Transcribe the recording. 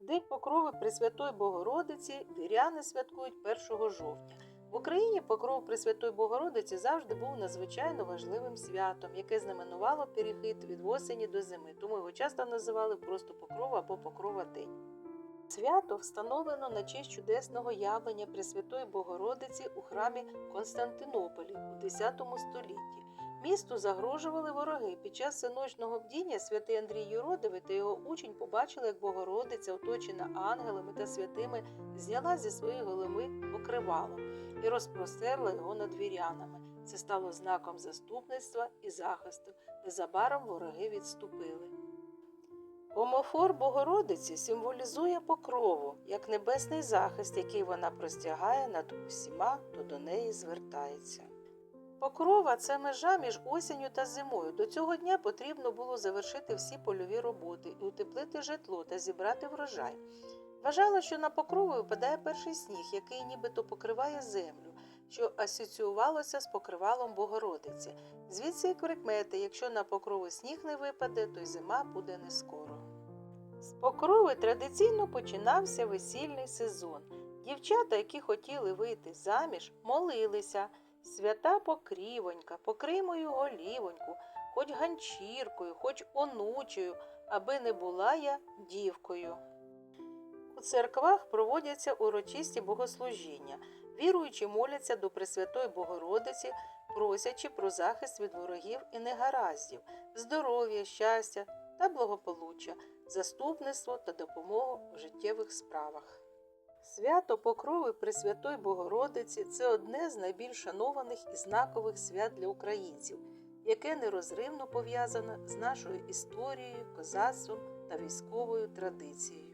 День покрови Пресвятої Богородиці віряни святкують 1 жовтня. В Україні покров Пресвятої Богородиці завжди був надзвичайно важливим святом, яке знаменувало перехід від осені до зими, тому його часто називали просто покрова або покрова день. Свято встановлено на честь чудесного явлення Пресвятої Богородиці у храмі Константинополі у X столітті. Місту загрожували вороги. Під час всеночного бдіння святий Андрій Юродивий та його учень побачили, як Богородиця, оточена ангелами та святими, зняла зі своєї голови покривало і розпростерла його над вірянами. Це стало знаком заступництва і захисту. Незабаром вороги відступили. Омофор Богородиці символізує покрову, як небесний захист, який вона простягає над усіма, хто до неї звертається. Покрова це межа між осінню та зимою. До цього дня потрібно було завершити всі польові роботи і утеплити житло та зібрати врожай. Вважало, що на покрову випадає перший сніг, який нібито покриває землю, що асоціювалося з покривалом Богородиці. Звідси і прикмети, якщо на покрову сніг не випаде, то й зима буде не скоро. З покрови традиційно починався весільний сезон. Дівчата, які хотіли вийти заміж, молилися. Свята покрівонька, покрий мою голівоньку, хоч ганчіркою, хоч онучою, аби не була я дівкою. У церквах проводяться урочисті богослужіння. Віруючі моляться до Пресвятої Богородиці, просячи про захист від ворогів і негараздів, здоров'я, щастя та благополуччя, заступництво та допомогу в життєвих справах. Свято Покрови Пресвятої Богородиці це одне з найбільш шанованих і знакових свят для українців, яке нерозривно пов'язане з нашою історією, козацтвом та військовою традицією.